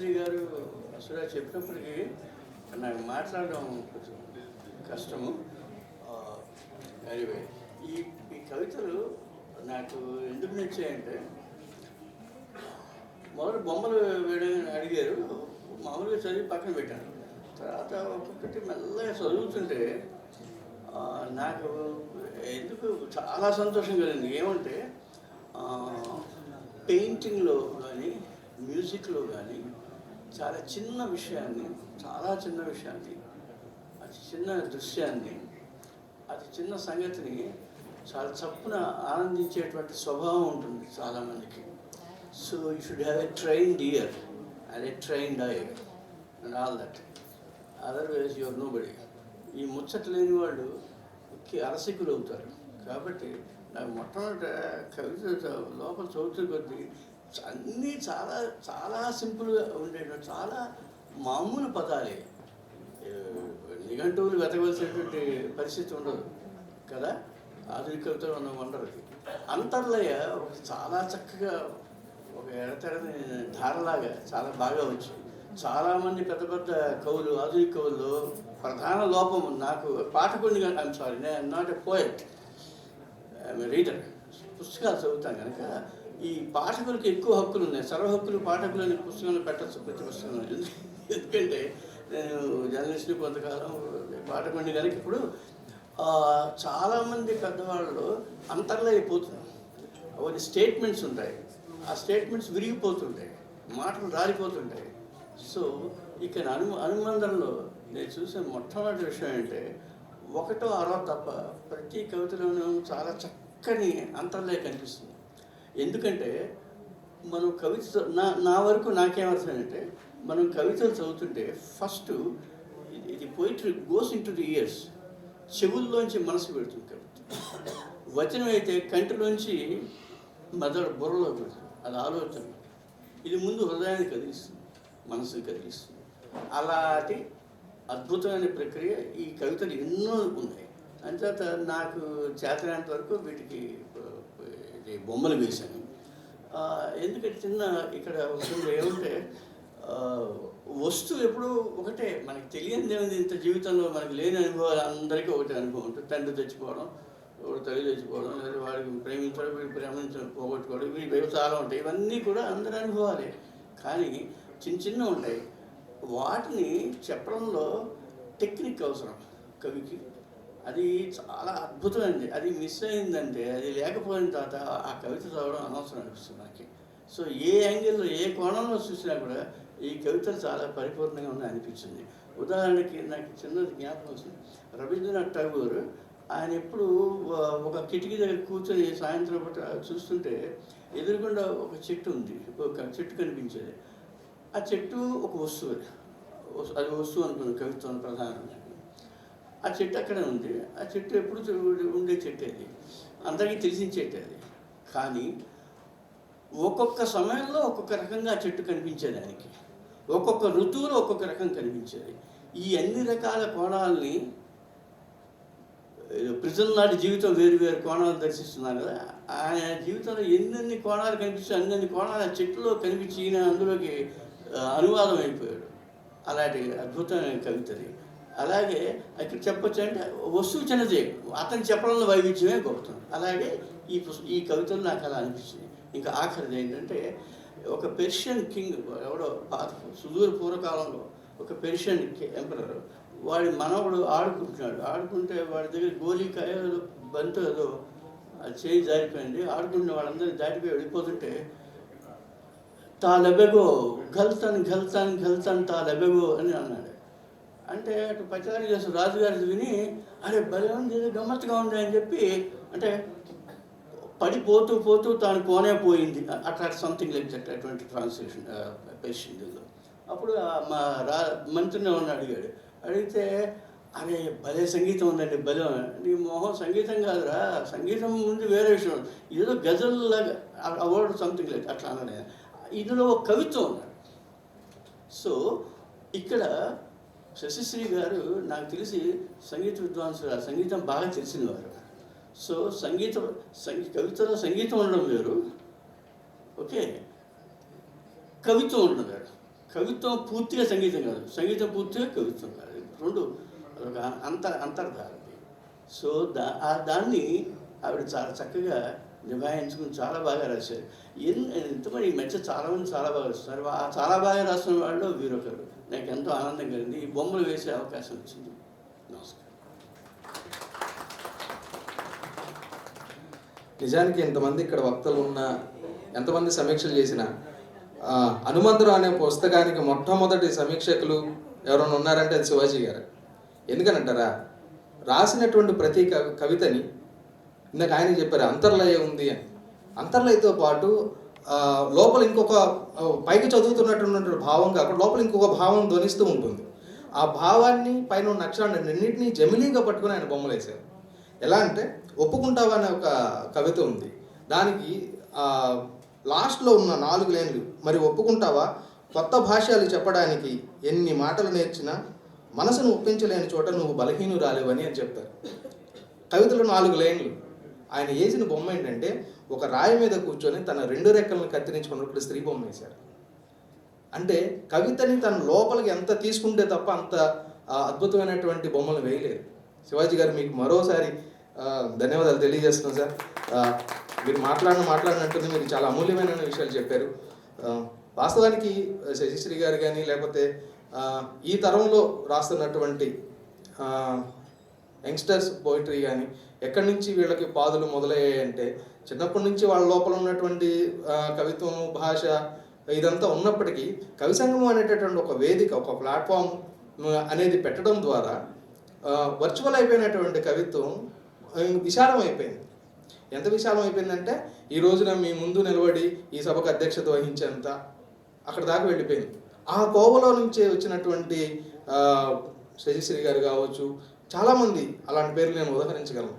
శ్రీ గారు అసలు చెప్పినప్పటికీ నాకు మాట్లాడడం కొంచెం కష్టము. ఎనివే ఈ ఈ కవితలు నాకు ఎందుకు నచ్చాయంటే మొదలు బొమ్మలు వేయడం అడిగారు మామూలుగా చదివి పక్కన పెట్టాను. తర్వాత ఒక్కొక్కటి మెల్లగా చదువుతుంటే నాకు ఎందుకు చాలా సంతోషం కలిగింది. ఏమంటే పెయింటింగ్లో కానీ మ్యూజిక్లో కానీ చాలా చిన్న విషయాన్ని చాలా చిన్న విషయాన్ని అతి చిన్న దృశ్యాన్ని అతి చిన్న సంగతిని చాలా చప్పున ఆనందించేటువంటి స్వభావం ఉంటుంది చాలామందికి. So you should have a trained ear and a trained eye and all that otherwise your nobody ఈ ముచ్చట లేని వాళ్ళు అరసికులు అవుతారు కాబట్టి నాకు మొట్టమొదట కవిత లోపల చదువుతూ కొద్దీ అన్నీ చాలా చాలా సింపుల్గా ఉండేటువంటి చాలా మామూలు పదాలే. నిఘంటువులు వెతకవలసినటువంటి పరిస్థితి ఉండదు. కదా? ఆధునికతో మనం ఉండదు అంతర్లయ ఒక చాలా చక్కగా ఒక ఎడతెరని ధారలాగా చాలా బాగా వచ్చింది చాలామంది పెద్ద పెద్ద కవులు ఆధునిక కవుల్లో ప్రధాన లోపం నాకు పాఠకుడిని ఐమ్ సారీ నేను నాట్ ఎ పోయట్ రీడర్ పుస్తకాలు చదువుతాను కనుక ఈ పాఠకులకి ఎక్కువ హక్కులు ఉన్నాయి. సర్వ హక్కులు పాఠకులు అనే పుస్తకంలో పెట్టచ్చు ప్రతి పుస్తకంలో. ఎందుకంటే నేను జర్నలిస్ట్ని కొంతకాలం పాఠమండి కనుక ఇప్పుడు చాలామంది పెద్దవాళ్ళు అంతర్లో అయిపోతున్నారు. అవన్నీ స్టేట్మెంట్స్ ఉంటాయి. ఆ స్టేట్మెంట్స్ విరిగిపోతుంటాయి. మాటలు రాలిపోతుంటాయి సో ఇక్కడ అను అనుబంధంలో నేను చూసిన మొట్టమొదటి విషయం అంటే ఒకటో అరవ తప్ప ప్రతి కవితలోనూ చాలా చక్కని అంతర్లే కనిపిస్తుంది. ఎందుకంటే మనం కవిత నా నా వరకు నాకేమర్థమైందంటే మనం కవితలు చదువుతుంటే ఫస్ట్ ఇది poetry goes into the ears చెవుల్లోంచి మనసు పెడుతుంది కవిత. వచనం అయితే కంటిలోంచి మెదడు బుర్రలో పెడుతుంది. అది ఆలోచన. ఇది ముందు హృదయాన్ని కదిలిస్తుంది మనసుని కదిలిస్తుంది. అలాంటి అద్భుతమైన ప్రక్రియ ఈ కవితలు ఎన్నో ఉన్నాయి. అంచేత నాకు చేతనంత వరకు వీటికి ఈ బొమ్మలు వేశాను. ఎందుకంటే చిన్న ఇక్కడ వస్తువులు ఏమంటే వస్తువు ఎప్పుడు ఒకటే మనకి తెలియనిది ఏముంది? ఇంత జీవితంలో మనకి లేని అనుభవాలు అందరికీ ఒకటే అనుభవం ఉంటుంది. తండ్రి తెచ్చిపోవడం ఒకటి తల్లి తెచ్చిపోవడం లేదా వాడికి ప్రేమించడం వీడికి ప్రేమించడం పోగొట్టుకోవడం వీడి చాలా ఉంటాయి. ఇవన్నీ కూడా అందరి అనుభవాలే. కానీ చిన్న చిన్న ఉంటాయి. వాటిని చెప్పడంలో టెక్నిక్ అవసరం. కవికి అది చాలా అద్భుతమైంది అది మిస్ అయిందంటే అది లేకపోయిన తర్వాత ఆ కవిత చదవడం అనవసరం అనిపిస్తుంది నాకు. సో ఏ యాంగిల్లో ఏ కోణంలో చూసినా కూడా ఈ కవితలు చాలా పరిపూర్ణంగా ఉన్నాయి అనిపించింది. ఉదాహరణకి నాకు చిన్నది జ్ఞాపకం వస్తుంది. రవీంద్రనాథ్ ఠాగూర్ ఆయన ఎప్పుడు ఒక కిటికీ దగ్గర కూర్చొని సాయంత్రం పూట చూస్తుంటే ఎదురుగుండా ఒక చెట్టు ఉంది. ఒక చెట్టు కనిపించేది. ఆ చెట్టు ఒక వస్తువు. అది. అది వస్తువు అనుకున్నాను కవిత్వం ప్రధానంగా. ఆ చెట్టు అక్కడే ఉంది. ఆ చెట్టు ఎప్పుడు ఉండే చెట్టు అది. అందరికీ తెలిసిన చెట్టు అది. కానీ ఒక్కొక్క సమయంలో ఒక్కొక్క రకంగా ఆ చెట్టు కనిపించేది ఆయనకి. ఒక్కొక్క ఋతువులో ఒక్కొక్క రకం కనిపించేది. ఈ అన్ని రకాల కోణాలని ప్రజల నాటి జీవితం వేరు వేరు కోణాలు దర్శిస్తున్నారు కదా. ఆయన జీవితంలో ఎన్నెన్ని కోణాలు కనిపించి అన్నెన్ని కోణాలు ఆ చెట్టులో కనిపించి ఈయన అందులోకి అనువాదం అయిపోయాడు. అలాంటి అద్భుతమైన కవితది అలాగే ఇక్కడ చెప్పొచ్చు అంటే వస్తువు చిన్నదే. అతను చెప్పడంలో వైవిధ్యమే గొప్పతనం. అలాగే ఈ ఈ కవితలు నాకు అలా అనిపించింది ఇంకా ఆఖరిది ఏంటంటే ఒక పెర్షియన్ కింగ్ ఎవడో పాత సుదూర పూర్వకాలంలో ఒక పెర్షియన్ ఎంపరర్. వాడి మనవడు ఆడుకుంటున్నాడు. ఆడుకుంటే వాడి దగ్గర గోలీకాయ ఏదో ఏదో అది చేయి జారిపోయింది. ఆడుకున్న వాళ్ళందరూ దాటిపోయి వెళ్ళిపోతుంటే తా లెబెగో గల్తన్ గల్తన్ గల్తన్ తా లెబెగో అని అన్నాడు. అంటే అటు పచారి చేసిన రాజుగారి విని అరే భలే ఉంది గమ్మత్తుగా ఉంది అని చెప్పి అంటే పడిపోతూ పోతూ తాను కోనే పోయింది. అట్లా సంథింగ్ లైక్ దట్ అటువంటి ట్రాన్స్లేషన్ పేషెంట్లో అప్పుడు మా రా మంత్రిని ఉన్న అడిగాడు. అడిగితే అరే భలే సంగీతం ఉందండి భలే నీ మొహం సంగీతం కాదురా సంగీతం ముందు వేరే విషయం. ఏదో గజల్లాగా అవార్డు సంథింగ్ లైక్ అట్లా అనలేదు ఇందులో ఒక కవిత్వం ఉన్నాడు సో ఇక్కడ శశిశ్రీ గారు నాకు తెలిసి సంగీత విద్వాంసులు ఆ సంగీతం బాగా తెలిసిన వారు సో సంగీతం సంగీ కవితలో సంగీతం ఉండడం వేరు. ఓకే? కవిత్వం ఉండడం వేరు. కవిత్వం పూర్తిగా సంగీతం కాదు. సంగీతం పూర్తిగా కవిత్వం కాదు. రెండు ఒక అంత అంతర్ధారది సో దా ఆ దాన్ని ఆవిడ చాలా చక్కగా నిభాయించుకుని చాలా బాగా రాశారు. ఎన్ ఎంతమంది ఈ మధ్య చాలామంది చాలా బాగా రాస్తున్నారు. ఆ చాలా బాగా రాసిన వాళ్ళు వీరొకరు. నాకు ఎంతో ఆనందం కలిగింది. ఈ బొమ్మలు వేసే అవకాశం వచ్చింది. నమస్కారం. నిజానికి ఇంతమంది ఇక్కడ వక్తలు ఉన్న ఎంతమంది సమీక్షలు చేసినా హనుమంతుడు అనే పుస్తకానికి మొట్టమొదటి సమీక్షకులు ఎవరైనా ఉన్నారంటే అది శివాజీ గారు. ఎందుకనంటారా? రాసినటువంటి ప్రతి కవి కవితని ఇందాక ఆయన చెప్పారు అంతర్లయ ఉంది అని. అంతర్లయతో పాటు లోపల ఇంకొక పైకి చదువుతున్నటువంటి భావం కాకుండా లోపల ఇంకొక భావం ధ్వనిస్తూ ఉంటుంది. ఆ భావాన్ని పైన ఉన్న అక్షరాన్ని రెండింటినీ జమిలీగా పట్టుకుని ఆయన బొమ్మలు వేశారు. ఎలా అంటే ఒప్పుకుంటావా అనే ఒక కవిత ఉంది. దానికి లాస్ట్లో ఉన్న నాలుగు లైన్లు మరి ఒప్పుకుంటావా? కొత్త భాషలు చెప్పడానికి ఎన్ని మాటలు నేర్చినా మనసును ఒప్పించలేని చోట నువ్వు బలహీనురాలేవని అని చెప్తారు. కవితలో నాలుగు లైన్లు. ఆయన వేసిన బొమ్మ ఏంటంటే ఒక రాయి మీద కూర్చొని తన రెండు రెక్కలను కత్తిరించుకున్నప్పుడు స్త్రీ బొమ్మ వేశాడు. అంటే కవితని తన లోపలికి ఎంత తీసుకుంటే తప్ప అంత అద్భుతమైనటువంటి బొమ్మలు వేయలేదు. శివాజీ గారు మీకు మరోసారి ధన్యవాదాలు తెలియజేస్తున్నాం సార్. మీరు మాట్లాడిన మాట్లాడినట్టుంది మీరు చాలా అమూల్యమైన విషయాలు చెప్పారు. వాస్తవానికి శశిశ్రీ గారు కానీ లేకపోతే ఈ తరంలో రాస్తున్నటువంటి యంగ్స్టర్స్ పోయిటరీ కానీ ఎక్కడి నుంచి వీళ్ళకి పాదులు మొదలయ్యాయంటే చిన్నప్పటి నుంచి వాళ్ళ లోపల ఉన్నటువంటి కవిత్వం భాష ఇదంతా ఉన్నప్పటికీ కవి సంగమం అనేటటువంటి ఒక వేదిక ఒక ప్లాట్ఫామ్ అనేది పెట్టడం ద్వారా వర్చువల్ అయిపోయినటువంటి కవిత్వం విశాలమైపోయింది. విశాలం అయిపోయింది ఎంత విశాలం అయిపోయిందంటే ఈ రోజున మీ ముందు నిలబడి ఈ సభకు అధ్యక్షత వహించేంత అక్కడ దాకా వెళ్ళిపోయింది. ఆ కోవలో నుంచి వచ్చినటువంటి శశిశ్రీ గారు కావచ్చు చాలామంది అలాంటి పేర్లు నేను ఉదహరించగలను.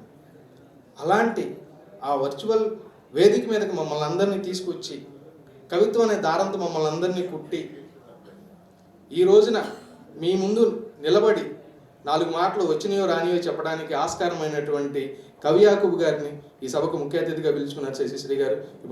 అలాంటి ఆ వర్చువల్ వేదిక మీదకి మమ్మల్ని అందరినీ తీసుకొచ్చి కవిత్వం అనే దారంతో మమ్మల్ని అందరినీ కుట్టి ఈ రోజున మీ ముందు నిలబడి నాలుగు మాటలు వచ్చినాయో రానియో చెప్పడానికి ఆస్కారమైనటువంటి కవి యాకూబ్ గారిని ఈ సభకు ముఖ్య అతిథిగా పిలుచుకున్నారు శశిశ్రీ గారు. ఇప్పుడు